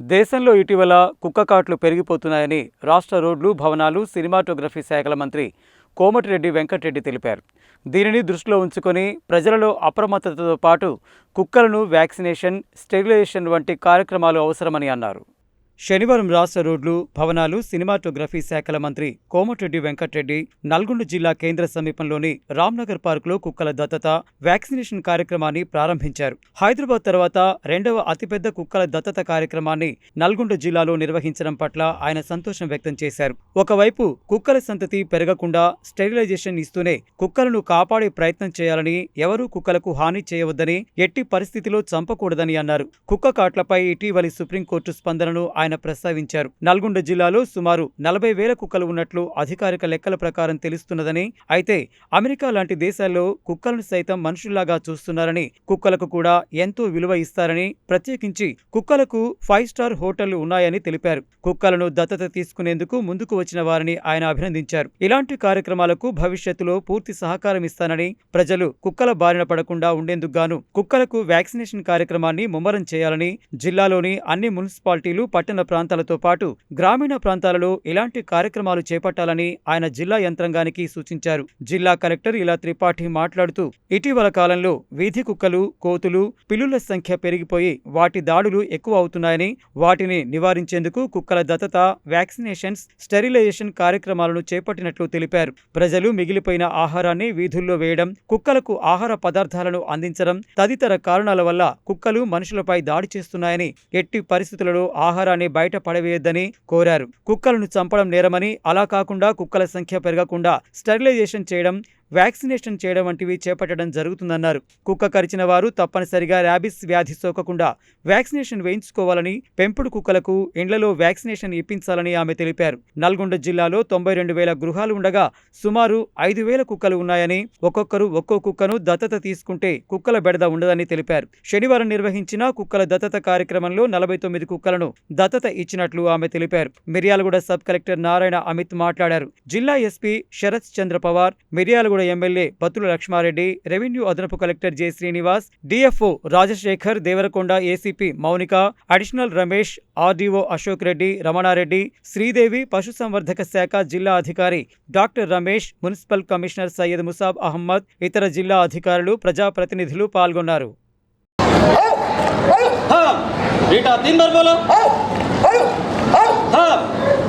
దేశంలో ఇటీవల కుక్కకాట్లు పెరిగిపోతున్నాయని రాష్ట్ర రోడ్లు భవనాలు సినిమాటోగ్రఫీ శాఖల మంత్రి కోమటిరెడ్డి వెంకటరెడ్డి తెలిపారు. దీనిని దృష్టిలో ఉంచుకొని ప్రజలలో అప్రమత్తతతో పాటు కుక్కలను వ్యాక్సినేషన్ స్టెరిలైజేషన్ వంటి కార్యక్రమాలు అవసరమని అన్నారు. శనివారం రాష్ట్ర రోడ్లు భవనాలు సినిమాటోగ్రఫీ శాఖల మంత్రి కోమటిరెడ్డి వెంకటరెడ్డి నల్గొండ జిల్లా కేంద్ర సమీపంలోని రామ్నగర్ పార్కులో కుక్కల దత్తత వ్యాక్సినేషన్ కార్యక్రమాన్ని ప్రారంభించారు. హైదరాబాద్ తర్వాత రెండవ అతిపెద్ద కుక్కల దత్తత కార్యక్రమాన్ని నల్గొండ జిల్లాలో నిర్వహించడం పట్ల ఆయన సంతోషం వ్యక్తం చేశారు. ఒకవైపు కుక్కల సంతతి పెరగకుండా స్టెరిలైజేషన్ ఇస్తూనే కుక్కలను కాపాడే ప్రయత్నం చేయాలని ఎవరూ కుక్కలకు హాని చేయవద్దని ఎట్టి పరిస్థితిలో చంపకూడదని అన్నారు. కుక్క కాట్లపై ఇటీవలి సుప్రీంకోర్టు స్పందనను ఆయన ఆయన ప్రస్తావించారు. నల్గొండ జిల్లాలో సుమారు నలభై వేల కుక్కలు ఉన్నట్లు అధికారిక లెక్కల ప్రకారం తెలుస్తున్నదని అయితే అమెరికా లాంటి దేశాల్లో కుక్కలను సైతం మనుషుల్లాగా చూస్తున్నారని కుక్కలకు కూడా ఎంతో విలువ ఇస్తారని ప్రత్యేకించి కుక్కలకు ఫైవ్ స్టార్ హోటళ్ళు ఉన్నాయని తెలిపారు. కుక్కలను దత్తత తీసుకునేందుకు ముందుకు వచ్చిన వారిని ఆయన అభినందించారు. ఇలాంటి కార్యక్రమాలకు భవిష్యత్తులో పూర్తి సహకారం ఇస్తానని ప్రజలు కుక్కల బారిన పడకుండా ఉండేందుకు గాను కుక్కలకు వ్యాక్సినేషన్ కార్యక్రమాన్ని ముమ్మరం చేయాలని జిల్లాలోని అన్ని మున్సిపాలిటీలు పట్టణ ప్రాంతాలతో పాటు గ్రామీణ ప్రాంతాలలో ఇలాంటి కార్యక్రమాలు చేపట్టాలని ఆయన జిల్లా యంత్రాంగానికి సూచించారు. జిల్లా కలెక్టర్ ఇలా త్రిపాఠి మాట్లాడుతూ ఇటీవల కాలంలో వీధి కుక్కలు కోతులు పిల్లుల సంఖ్య పెరిగిపోయి వాటి దాడులు ఎక్కువ అవుతున్నాయని వాటిని నివారించేందుకు కుక్కల దత్తత వ్యాక్సినేషన్స్ స్టెరిలైజేషన్ కార్యక్రమాలను చేపట్టినట్లు తెలిపారు. ప్రజలు మిగిలిపోయిన ఆహారాన్ని వీధుల్లో వేయడం కుక్కలకు ఆహార పదార్థాలను అందించడం తదితర కారణాల వల్ల కుక్కలు మనుషులపై దాడి చేస్తున్నాయని ఎట్టి పరిస్థితులలో ఆహారాన్ని బయట పడవేయొద్దని కోరారు. కుక్కలను చంపడం నేరమని అలా కాకుండా కుక్కల సంఖ్య పెరగకుండా స్టెరిలైజేషన్ చేయడం వ్యాక్సినేషన్ చేయడం వంటివి చేపట్టడం జరుగుతుందన్నారు. కుక్క కరిచిన వారు తప్పనిసరిగా ర్యాబిస్ వ్యాధి సోకకుండా వ్యాక్సినేషన్ వేయించుకోవాలని పెంపుడు కుక్కలకు ఇండ్లలో వ్యాక్సినేషన్ ఇప్పించాలని ఆమె తెలిపారు. నల్గొండ జిల్లాలో తొంభై రెండు వేల గృహాలు ఉండగా సుమారు ఐదు వేల కుక్కలు ఉన్నాయని ఒక్కొక్కరు ఒక్కో కుక్కను దత్తత తీసుకుంటే కుక్కల బెడద ఉండదని తెలిపారు. శనివారం నిర్వహించిన కుక్కల దత్తత కార్యక్రమంలో నలభై తొమ్మిది కుక్కలను దత్తత ఇచ్చినట్లు ఆమె తెలిపారు. మిర్యాలగూడ సబ్ కలెక్టర్ నారాయణ అమిత్ మాట్లాడారు. జిల్లా SP Sharath Chandra Pawar Miryalaguda MLA Battula Lakshma Reddy revenue అదనపు collector J Srinivas DFO Rajasekhar Devarakonda ACP Mounika additional Ramesh RDO Ashok Reddy Ramana Reddy Sridevi పశుసంవర్ధక శాఖ జిల్లా అధికారి doctor Ramesh municipal commissioner Syed Musab Ahmed ఇతర జిల్లా అధికారులు ప్రజాప్రతినిధులు పాల్గొన్నారు हाँ बेटा तीन बार बोलो हाँ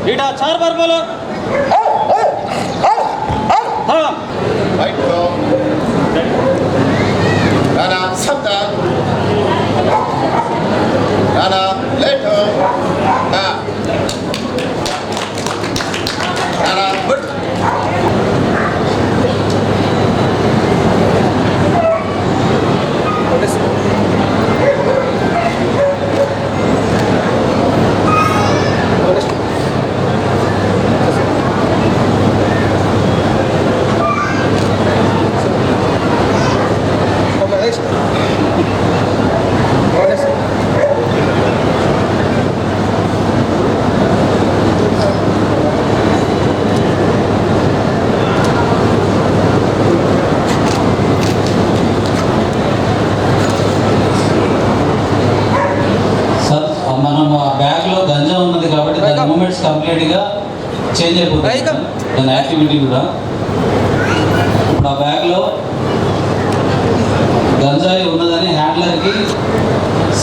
बेटा चार बार बोलो हाँ right from Rana Sabda Rana later ah. Rana but What is it?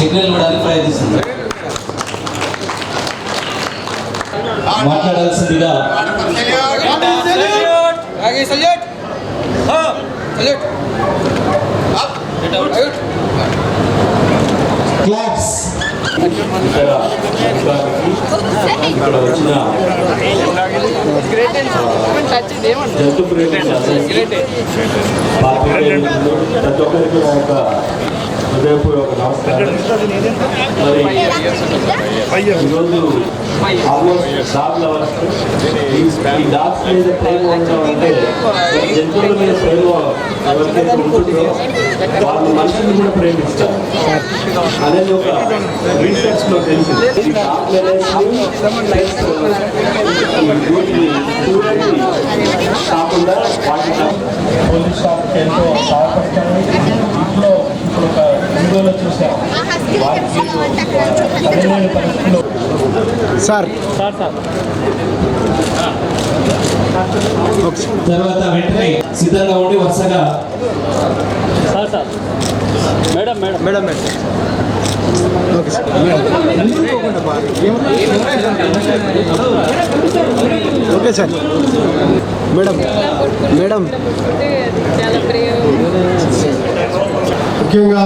Signal ఇవ్వడానికి ప్రయత్నిస్తుంది. మాట్లాడాల్సిందిగా క్లాప్స్. ఇక్కడ ఇక్కడ వచ్చిన జంతు ప్రతి ఒక్కరికి ఒక హృదయపూర్వక నమస్కారం. మరి ఈరోజు ఆల్మోస్ట్ డాగ్ లవర్స్. ఈ డాగ్స్ మీద ప్రేమ అంటే జంతువుల మీద ప్రేమ ఎవరికైతే ఉంటుందో వాళ్ళు కూడా ప్రేమిస్తారు. అనేది ఒక రీసెర్చ్లో తెలిసింది. ఈ డాగ్ కాకుండా వాటి పోలీస్ స్టాఫ్కి ఎంతో సహాయపడతాను ఇంట్లో ఇప్పుడు ఒక చూసాం సార్ తర్వాత వెంటనే సిద్ధంగా ఉండి వరుసగా sir. Sir madam madam. Okay sir okay sir. Madam. Madam. ముఖ్యంగా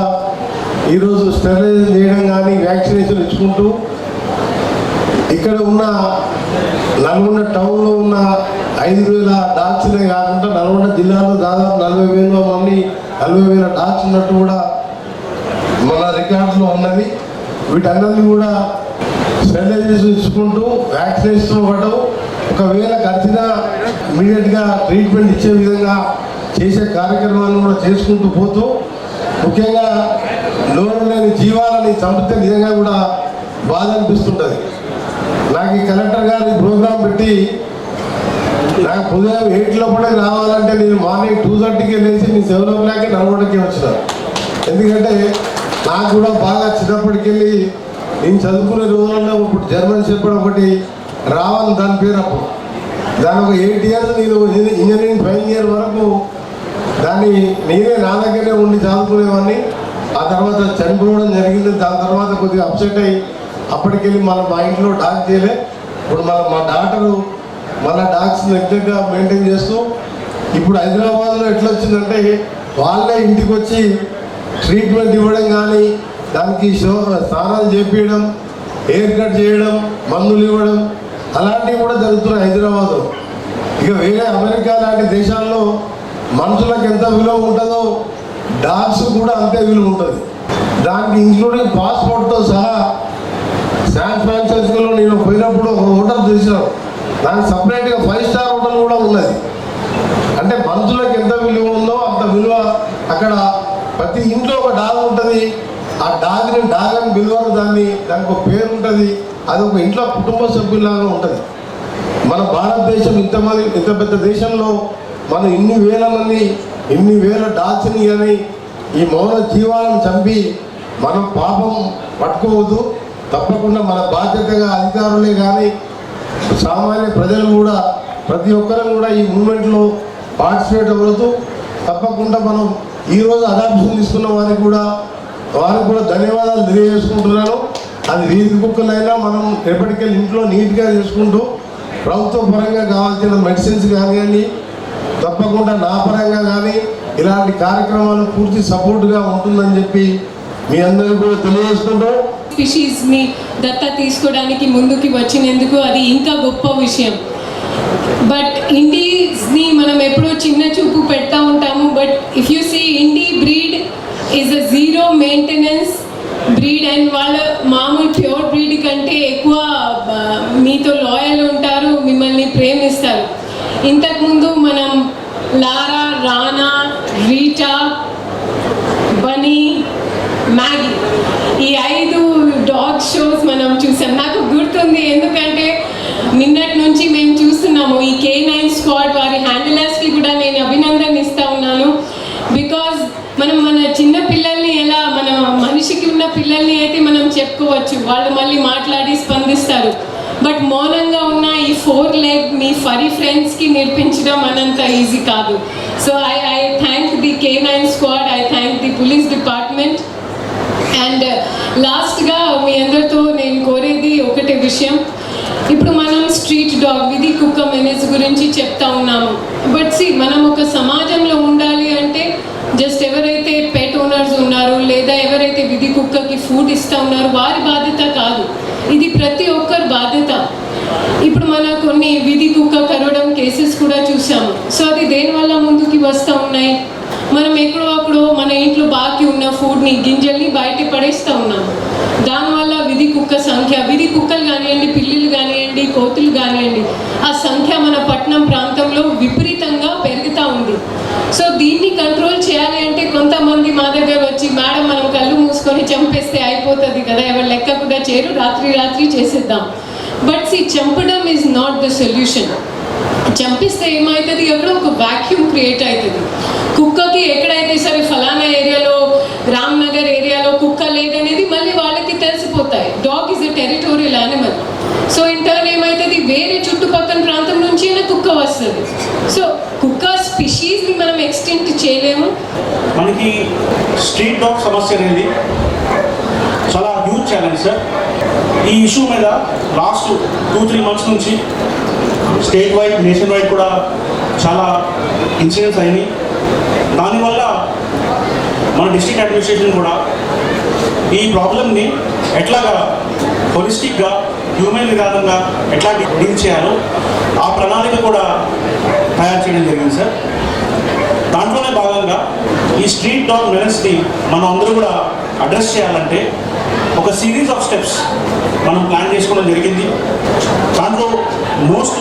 ఈరోజు స్టెరిలైజ్ చేయడం కానీ వ్యాక్సినేషన్ ఇచ్చుకుంటూ ఇక్కడ ఉన్న నల్గొండ టౌన్లో ఉన్న ఐదు వేల డాక్స్లే కాకుండా నల్గొండ జిల్లాలో దాదాపు నలభై వేల మంది నలభై వేల డాక్స్ ఉన్నట్టు కూడా మన రికార్డులో ఉన్నది. వీటన్నిటిని కూడా స్టెరిలైజేషన్ ఇచ్చుకుంటూ వ్యాక్సినేషన్ ఇవ్వడం ఒకవేళ గడిచిన ఇమీడియట్గా ట్రీట్మెంట్ ఇచ్చే విధంగా చేసే కార్యక్రమాలను కూడా చేసుకుంటూ పోతూ ముఖ్యంగా లోన్ లేని జీవాలని చంపితే నిజంగా కూడా బాధ అనిపిస్తుంటుంది. నాకు ఈ కలెక్టర్ గారు ప్రోగ్రాం పెట్టి నాకు ఉదయం ఎయిట్ లోపలికి రావాలంటే నేను మార్నింగ్ టూ థర్టీకి లేచి నేను సెవెన్ ఓ క్లాక్కి నడవడానికి వచ్చిన. ఎందుకంటే నాకు కూడా బాగా చిన్నప్పటికెళ్ళి నేను చదువుకునే రోజుల్లో ఇప్పుడు జర్మన్ చెప్పడం ఒకటి రావాలి దాని పేరు అప్పుడు. దాని ఒక ఎయిట్ ఇయర్స్ నేను ఇంజనీరింగ్ ఫైనల్ ఇయర్ వరకు దాన్ని నేనే నా దగ్గరే ఉండి చదువుకునేవాడిని తర్వాత చనిపోవడం జరిగింది దాని తర్వాత కొద్దిగా అప్సెట్ అయ్యి అప్పటికెళ్ళి మన మా ఇంట్లో డాక్ చేయలే ఇప్పుడు మన మా డాక్టరు మన డాక్స్ ఎగ్జాక్ట్గా మెయింటైన్ చేస్తూ ఇప్పుడు హైదరాబాద్లో ఎట్లా వచ్చిందంటే వాళ్ళే ఇంటికి వచ్చి ట్రీట్మెంట్ ఇవ్వడం కానీ దానికి షో స్నానాలు చేపించడం హెయిర్ కట్ చేయడం మందులు ఇవ్వడం అలాంటివి కూడా జరుగుతున్నాయి హైదరాబాద్లో. ఇక వేరే అమెరికా లాంటి దేశాల్లో మనుషులకు ఎంత విలువ ఉంటుందో డాగ్స్ కూడా అంతే విలువ ఉంటుంది. దానికి ఇంక్లూడింగ్ పాస్పోర్ట్తో సహా శాన్ ఫ్రాన్సిస్కోలో నేను పోయినప్పుడు ఒక హోటల్ చూసినాం. దానికి సపరేట్గా ఫైవ్ స్టార్ హోటల్ కూడా ఉన్నది. అంటే మనుషులకు ఎంత విలువ ఉందో అంత విలువ అక్కడ ప్రతి ఇంట్లో ఒక డాగ్ ఉంటుంది. ఆ డాగ్ని డాగ్ అని పిలువరు దాన్ని. దానికి ఒక పేరు ఉంటుంది. అది ఒక ఇంట్లో కుటుంబ సభ్యులాగా ఉంటుంది. మన భారతదేశం ఇంతమంది ఇంత పెద్ద దేశంలో మనం ఇన్ని వేల మంది ఇన్ని వేల డాగ్స్ని కానీ ఈ మౌన జీవాలను చంపి మనం పాపం పట్టుకోవద్దు. తప్పకుండా మన బాధ్యతగా అధికారులే కానీ సామాన్య ప్రజలు కూడా ప్రతి ఒక్కరం కూడా ఈ మూమెంట్లో పార్టిసిపేట్ అవ్వదు తప్పకుండా మనం ఈరోజు అడాప్షన్ తీసుకున్న వారికి కూడా వారికి కూడా ధన్యవాదాలు తెలియజేసుకుంటున్నాను. అది వీధి కుక్కలైనా మనం ఎప్పటికెళ్ళి ఇంట్లో నీట్గా చేసుకుంటూ ప్రభుత్వ పరంగా కావాల్సిన మెడిసిన్స్ కానివ్వండి తప్పకుండా నా పరంగా కానీ ఇలాంటి కార్యక్రమాలు పూర్తి సపోర్ట్గా ఉంటుందని చెప్పి మీ అందరికీ కూడా తెలియజేస్తుంటాం దత్త తీసుకోవడానికి ముందుకి వచ్చినందుకు అది ఇంకా గొప్ప విషయం. బట్ ఇండీస్ని మనం ఎప్పుడో చిన్న చూపు పెడతా ఉంటాము. But if you see indie breed is a zero maintenance breed and వాళ్ళ మామూలు ప్యూర్ బ్రీడ్ కంటే ఎక్కువ మీతో లాయల్ ఉంటారు మిమ్మల్ని ప్రేమిస్తారు. ఇంతకుముందు మనం పిజ్జా బనీ మ్యాగీ. ఈ ఐదు డాగ్ షోస్ మనం చూసాం. నాకు గుర్తుంది ఎందుకంటే నిన్నటి నుంచి మేము చూస్తున్నాము ఈ కే నైన్ స్క్వాడ్ వారి హ్యాండిలర్స్కి కూడా నేను అభినందన ఇస్తా ఉన్నాను. బికాజ్ మనం మన చిన్న పిల్లల్ని ఎలా మన మనిషికి ఉన్న పిల్లల్ని అయితే మనం చెప్పుకోవచ్చు. వాళ్ళు మళ్ళీ మాట్లాడి స్పందిస్తారు. బట్ మౌనంగా ఉన్న ఈ ఫోర్ లెగ్ మీ ఫరీ ఫ్రెండ్స్కి నేర్పించడం అనంత ఈజీ కాదు. So I I thank the K nine squad I thank the police department and లాస్ట్గా మీ అందరితో నేను కోరేది ఒకటే విషయం. ఇప్పుడు మనం స్ట్రీట్ డాగ్ విధి కుక్క మెనేజ్ గురించి చెప్తా ఉన్నాము. బట్ సి మనం ఒక సమాజంలో ఉండాలి అంటే జస్ట్ ఎవరైతే పెట్ ఓనర్స్ ఉన్నారు లేదా ఎవరైతే విధి కుక్కకి ఫుడ్ ఇస్తా ఉన్నారో వారి బాధ్యత కాదు. ఇది ప్రతి ఒక్కరి బాధ్యత. ఇప్పుడు మన కొన్ని విధి కుక్క కరవడం కేసెస్ కూడా చూసాము. సో అది దేనివల్ల ముందుకి వస్తూ ఉన్నాయి? మనం ఎక్కడో అప్పుడు మన ఇంట్లో బాకి ఉన్న ఫుడ్ని గింజల్ని బయట పడేస్తూ ఉన్నాము దానివల్ల విధి కుక్క సంఖ్య విధి కుక్కలు కానివ్వండి పిల్లులు కానివ్వండి కోతులు కానివ్వండి ఆ సంఖ్య మన పట్టణం ప్రాంతంలో విపరీతంగా పెరుగుతూ ఉంది. సో దీన్ని కంట్రోల్ చేయాలి అంటే కొంతమంది మా దగ్గర వచ్చి మేడం మనం కళ్ళు మూసుకొని చంపేస్తే అయిపోతుంది కదా ఎవరు లెక్క కూడా చేరు రాత్రి రాత్రి చేసేద్దాం. బట్ సి చంపడం ఈజ్ నాట్ ద సొల్యూషన్ చంపిస్తే ఏమవుతుంది ఎక్కడో ఒక వాక్యూమ్ క్రియేట్ అవుతుంది కుక్కకి ఎక్కడైతే సరే ఫలానా ఏరియాలో రామ్నగర్ ఏరియాలో కుక్క లేదనేది మళ్ళీ వాళ్ళకి తెలిసిపోతాయి. Dog is a territorial animal so in turn ఏమవుతుంది వేరే చుట్టుపక్కల ప్రాంతం నుంచి కుక్క వస్తుంది. సో కుక్క స్పిషీస్ని మనం ఎక్స్టెంట్ చేయలేము. మనకి స్ట్రీట్ డాగ్ సమస్య అనేది చాలా హ్యూజ్ ఛాలెంజ్ సార్ ఈ ఇష్యూ మీద లాస్ట్ టూ త్రీ మంత్స్ నుంచి స్టేట్ వైడ్ నేషన్ వైడ్ కూడా చాలా ఇన్సిడెంట్స్ అయినాయి. దానివల్ల మన డిస్ట్రిక్ట్ అడ్మినిస్ట్రేషన్ కూడా ఈ ప్రాబ్లమ్ని ఎట్లాగా హొలిస్టిక్గా హ్యూమన్ విధానంగా ఎట్లా డీల్ చేయాలో ఆ ప్రణాళిక కూడా తయారు చేయడం జరిగింది సార్ దాంట్లోనే భాగంగా ఈ స్ట్రీట్ డాగ్ మెనస్ని మనం అందరూ కూడా అడ్రస్ చేయాలంటే ఒక సిరీస్ ఆఫ్ స్టెప్స్ మనం ప్లాన్ చేసుకోవడం జరిగింది. దాంట్లో మోస్ట్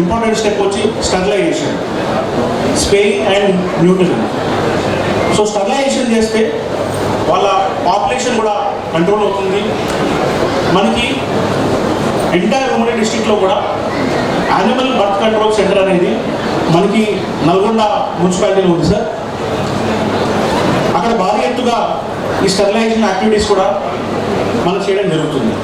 ఇంపార్టెంట్ స్టెప్ వచ్చి sterilization. Spaying and nutrition. So sterilization చేస్తే వాళ్ళ పాపులేషన్ కూడా కంట్రోల్ అవుతుంది. మనకి ఎంటైర్ ఉమ్మడి డిస్టిక్లో కూడా యానిమల్ బర్త్ కంట్రోల్ సెంటర్ అనేది మనకి నల్గొండ మున్సిపాలిటీలో ఉంది సార్. అక్కడ భారీ ఎత్తుగా ఈ స్టెరిలైజేషన్ యాక్టివిటీస్ కూడా మనం చేయడం జరుగుతుంది.